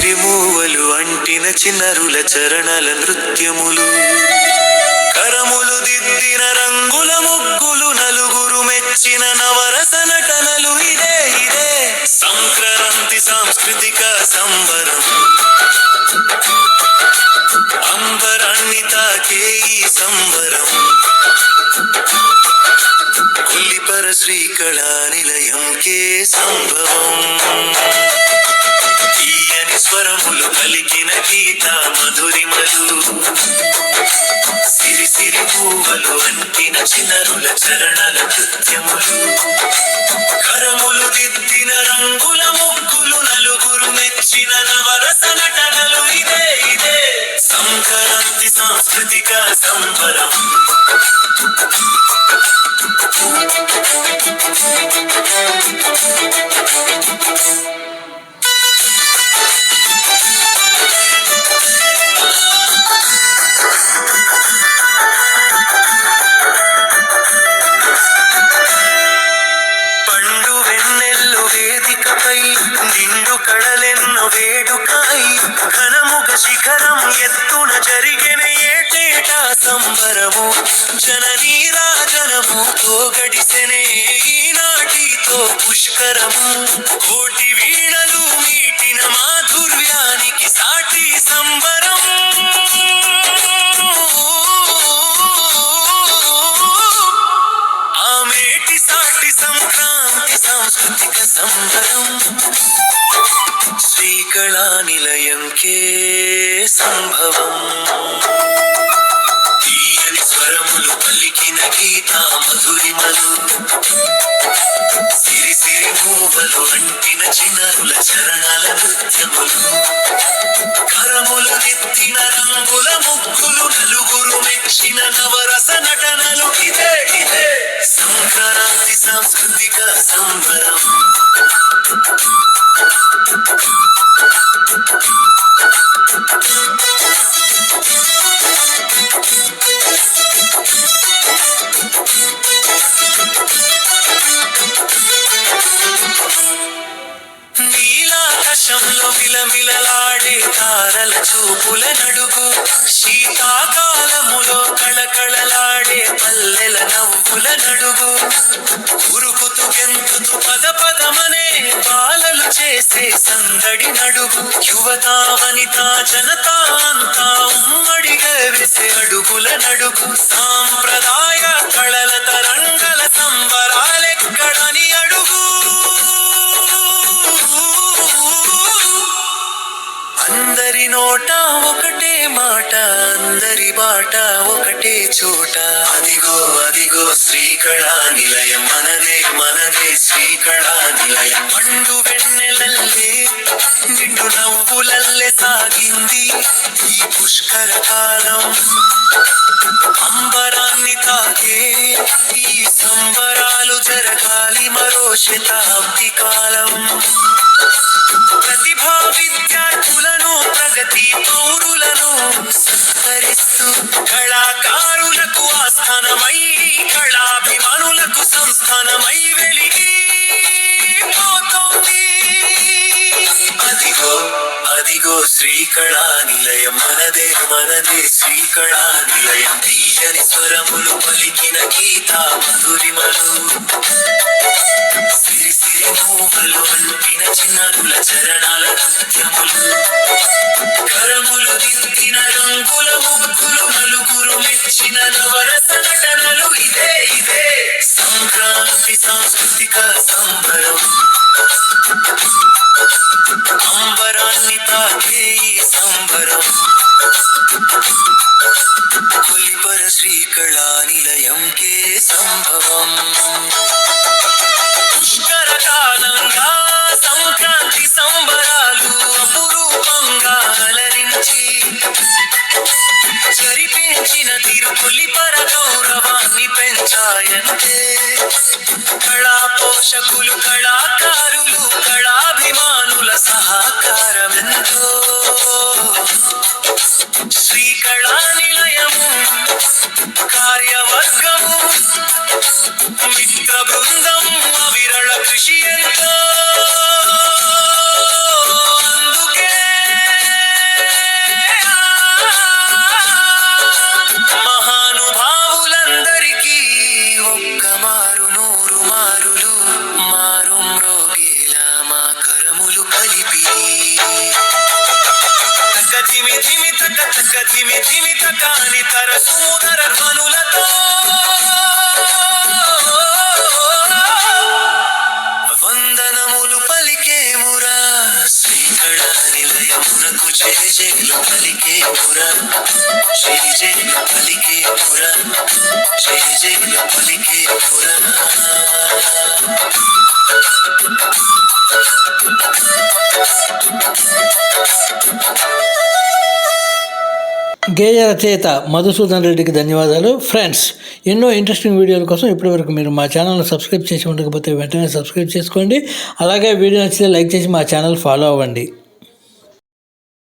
సిరిమూవలు అంటిన చిన్నరుల చరణల నృత్యములు. కరములు దిద్దిన రంగుల ముగ్గులు నలుగురు మెచ్చిన నవరస నటనలు ఇదే ఇదే. సంక్రాంతి సాంస్కృతిక సంబరం. అంబరాన్ని తాకే ఈ సంబరం. కొల్లిపర శ్రీకళా నిలయం కే సంభవం. స్వరములు పలికిన గీత మధురిమలు. సిరి సిరి పూవలు అంటిన చిన్నరుల చరణల నృత్యములు కరములు దిద్దిన రంగుల ముగ్గులు నలుగురు మెచ్చిన నవరస నటనలు ఇదే ఇదే. సంక్రాంతి సాంస్కృతిక సంబరం. Thank you. కళలెన్నో వేడుకాయి ఘనముగ శిఖరం ఎత్తున జరిగిన ఏటేటా సంబరము? జననీ రాజనము తో గడిసెనే ఈనాటితో పుష్కరము. కోటి వీణలు మీటిన మాధుర్యానికి సాటి సంబరం. ఆమెటి సాటి సంక్రాంతి సాంస్కృతిక సంబరం. శ్రీకళా నిలయం కే సంభవం. తీయని స్వరములు పలికిన గీత మధురిమలు. సిరి సిరి మూవలు అంటిన చిన్నరుల చరణాల నృత్యములు. కరములు నెత్తిన రంగుల ముగ్గులు నలుగురు మెచ్చిన నవరస నటనలు. ఇదే ఇదే. సంక్రాంతి సాంస్కృతిక సంబరం. నీలాకాశంలో మిలమిలలాడే తారల చూపుల నడుగు శీతాకాలములో కళకళలాడే పల్లెల నవ్వుల నడుగు. ఉరుకుతూ గెంతుతూ పద చేసే సందడి నడుగు యువత వనిత జనతా అంతా ఉమ్మడిగా వేసే అడుగుల నడుగు సాంప్రదాయ నోట ఒకటే మాట అందరి బాట ఒకటే చోట. అదిగో అదిగో శ్రీకళా నిలయం మనదే మనదే శ్రీకళా నిలయం పండు వెన్నెలల్లే నిండు నవ్వులల్లే సాగింది ఈ పుష్కర కాలం. అంబరాన్ని తాకే ఈ సంబరాలు జరగాలి మరో శతాబ్ది కాలం ఇదిగో శ్రీకళా నిలయం మనదే మనదే శ్రీకళా నిలయం తీయని స్వరములు పలికిన గీత మధురిమలు. సిరి సిరి మూవలు అంటిన చిన్నరుల సాంస్కృతిక సంబరం అంబరాన్ని తాకే ఈ సంబరం కొలిపర శ్రీకళా నిలయం కే సంభవం పుష్కర కాలంగా సంక్రాంతి సంబరాలు అపురూపంగా అలరించి జరిపించిన తిరుపులిపర గౌరవాన్ని పెంచాయంటే పోషకులు కళాకారులు కళాభిమానుల సహకారమెంతో శ్రీ కళా నిలయము కార్యవర్గము ధిమి ధిమి తక్క తక్క ధిమి ధిమి తక్క అని తరసుముదర ధ్వనులతో. వందనములు పలికేమురా శ్రీకళ నిలయమునకు చేజేలు పలికేమురా చేజేలు పలికేమురా చేజేలు పలికేమురా గేయ రచయిత మధుసూదన్ రెడ్డికి ధన్యవాదాలు. ఫ్రెండ్స్ ఎన్నో ఇంట్రెస్టింగ్ వీడియోల కోసం ఇప్పటివరకు మీరు మా ఛానల్ని సబ్స్క్రైబ్ చేసి ఉండకపోతే వెంటనే సబ్స్క్రైబ్ చేసుకోండి. అలాగే వీడియో నచ్చితే లైక్ చేసి మా ఛానల్ ఫాలో అవ్వండి.